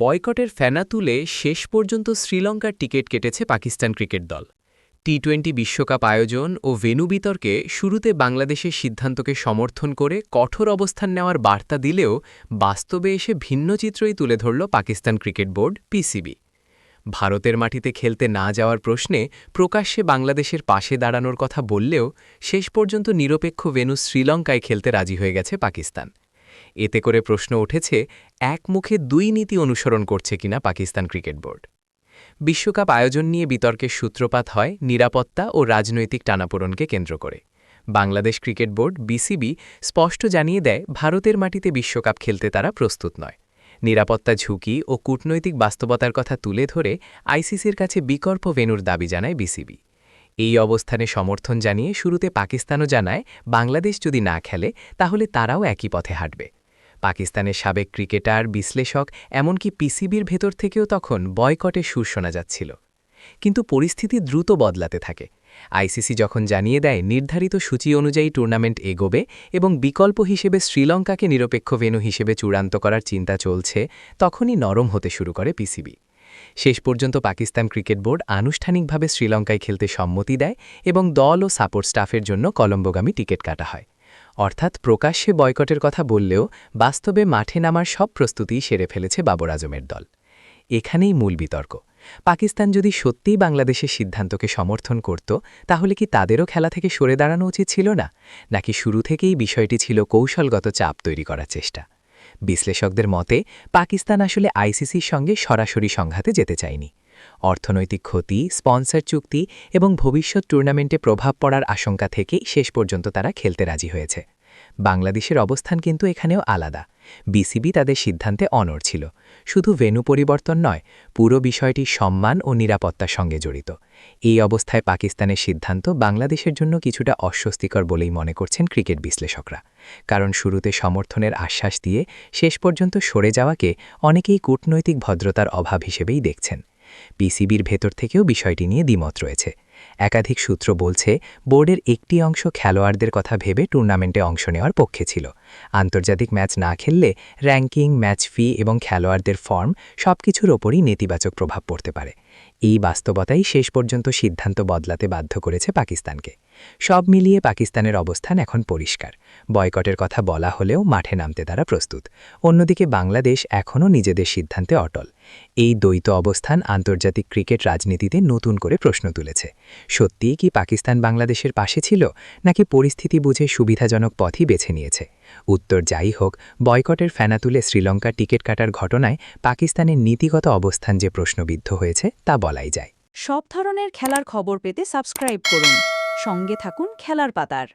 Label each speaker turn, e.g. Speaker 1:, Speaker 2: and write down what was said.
Speaker 1: বয়কটের ফেনা তুলে শেষ পর্যন্ত শ্রীলঙ্কার টিকিট কেটেছে পাকিস্তান ক্রিকেট দল। টি টোয়েন্টি বিশ্বকাপ আয়োজন ও ভেনু বিতর্কে শুরুতে বাংলাদেশের সিদ্ধান্তকে সমর্থন করে কঠোর অবস্থান নেওয়ার বার্তা দিলেও বাস্তবে এসে ভিন্ন চিত্রই তুলে ধরল পাকিস্তান ক্রিকেট বোর্ড পিসিবি ভারতের মাটিতে খেলতে না যাওয়ার প্রশ্নে প্রকাশ্যে বাংলাদেশের পাশে দাঁড়ানোর কথা বললেও শেষ পর্যন্ত নিরপেক্ষ ভেনু শ্রীলঙ্কায় খেলতে রাজি হয়ে গেছে পাকিস্তান। এতে করে প্রশ্ন উঠেছে এক মুখে দুই নীতি অনুসরণ করছে কিনা পাকিস্তান ক্রিকেট বোর্ড। বিশ্বকাপ আয়োজন নিয়ে বিতর্কের সূত্রপাত হয় নিরাপত্তা ও রাজনৈতিক টানাপোড়নকে কেন্দ্র করে। বাংলাদেশ ক্রিকেট বোর্ড, বিসিবি, স্পষ্ট জানিয়ে দেয়, ভারতের মাটিতে বিশ্বকাপ খেলতে তারা প্রস্তুত নয়। নিরাপত্তা ঝুঁকি ও কূটনৈতিক বাস্তবতার কথা তুলে ধরে আইসিসির কাছে বিকল্প ভেনুর দাবি জানায় বিসিবি। এই অবস্থানে সমর্থন জানিয়ে শুরুতে পাকিস্তানও জানায়, বাংলাদেশ যদি না খেলে, তাহলে তারাও একই পথে হাঁটবে। পাকিস্তানের সাবেক ক্রিকেটার, বিশ্লেষক, এমনকি পিসিবির ভেতর থেকেও তখন বয়কটে সুর শোনা যাচ্ছিল। কিন্তু পরিস্থিতি দ্রুত বদলাতে থাকে। আইসিসি যখন জানিয়ে দেয়, নির্ধারিত সূচি অনুযায়ী টুর্নামেন্ট এগোবে এবং বিকল্প হিসেবে শ্রীলঙ্কাকে নিরপেক্ষ ভেনু হিসেবে চূড়ান্ত করার চিন্তা চলছে, তখনই নরম হতে শুরু করে পিসিবি। শেষ পর্যন্ত পাকিস্তান ক্রিকেট বোর্ড আনুষ্ঠানিকভাবে শ্রীলঙ্কায় খেলতে সম্মতি দেয় এবং দল ও সাপোর্ট স্টাফের জন্য কলম্বোগামী টিকিট কাটা হয়। অর্থাৎ প্রকাশ্যে বয়কটের কথা বললেও বাস্তবে মাঠে নামার সব প্রস্তুতিই সেরে ফেলেছে বাবর আজমের দল। এখানেই মূল বিতর্ক। পাকিস্তান যদি সত্যিই বাংলাদেশের সিদ্ধান্তকে সমর্থন করত, তাহলে কি তাদেরও খেলা থেকে সরে দাঁড়ানো উচিত ছিল না? নাকি শুরু থেকেই বিষয়টি ছিল কৌশলগত চাপ তৈরি করার চেষ্টা? বিশ্লেষকদের মতে, পাকিস্তান আসলে আইসিসির সঙ্গে সরাসরি সংঘাতে যেতে চায়নি। অর্থনৈতিক ক্ষতি, স্পন্সর চুক্তি এবং ভবিষ্যৎ টুর্নামেন্টে প্রভাব পড়ার আশঙ্কা থেকেই শেষ পর্যন্ত তারা খেলতে রাজি হয়েছে। বাংলাদেশের অবস্থান কিন্তু এখানেও আলাদা। বিসিবি তাদের সিদ্ধান্তে অনড় ছিল। শুধু ভেনু পরিবর্তন নয়, পুরো বিষয়টি সম্মান ও নিরাপত্তার সঙ্গে জড়িত। এই অবস্থায় পাকিস্তানের সিদ্ধান্ত বাংলাদেশের জন্য কিছুটা অস্বস্তিকর বলেই মনে করছেন ক্রিকেট বিশ্লেষকরা। কারণ শুরুতে সমর্থনের আশ্বাস দিয়ে শেষ পর্যন্ত সরে যাওয়াকে অনেকেই কূটনৈতিক ভদ্রতার অভাব হিসেবেই দেখছেন। পিসিবির ভেতর থেকেও বিষয়টি নিয়ে দ্বিমত রয়েছে। একাধিক সূত্র বলছে, বোর্ডের একটি অংশ খেলোয়াড়দের কথা ভেবে টুর্নামেন্টে অংশ নেওয়ার পক্ষে ছিল। আন্তর্জাতিক ম্যাচ না খেললে র্যাঙ্কিং, ম্যাচ ফি এবং খেলোয়াড়দের ফর্ম সবকিছুর ওপরই নেতিবাচক প্রভাব পড়তে পারে। এই বাস্তবতাই শেষ পর্যন্ত সিদ্ধান্ত বদলাতে বাধ্য করেছে পাকিস্তানকে। সব মিলিয়ে পাকিস্তানের অবস্থান এখন পরিষ্কার। বয়কটের কথা বলা হলেও মাঠে নামতে তারা প্রস্তুত। অন্যদিকে বাংলাদেশ এখনও নিজেদের সিদ্ধান্তে অটল। এই দ্বৈত অবস্থান আন্তর্জাতিক ক্রিকেট রাজনীতিতে নতুন করে প্রশ্ন তুলেছে। সত্যিই কি পাকিস্তান বাংলাদেশের পাশে ছিল, নাকি পরিস্থিতি বুঝে সুবিধাজনক পথই বেছে নিয়েছে? উত্তর যাই হোক, বয়কটের ফেনা তুলে শ্রীলঙ্কার টিকিট কাটার ঘটনায় পাকিস্তানের নীতিগত অবস্থান যে প্রশ্নবিদ্ধ হয়েছে, তা বলাই যায়।
Speaker 2: সব ধরনের খেলার খবর পেতে সাবস্ক্রাইব করুন। সঙ্গে থাকুন খেলার পাতার।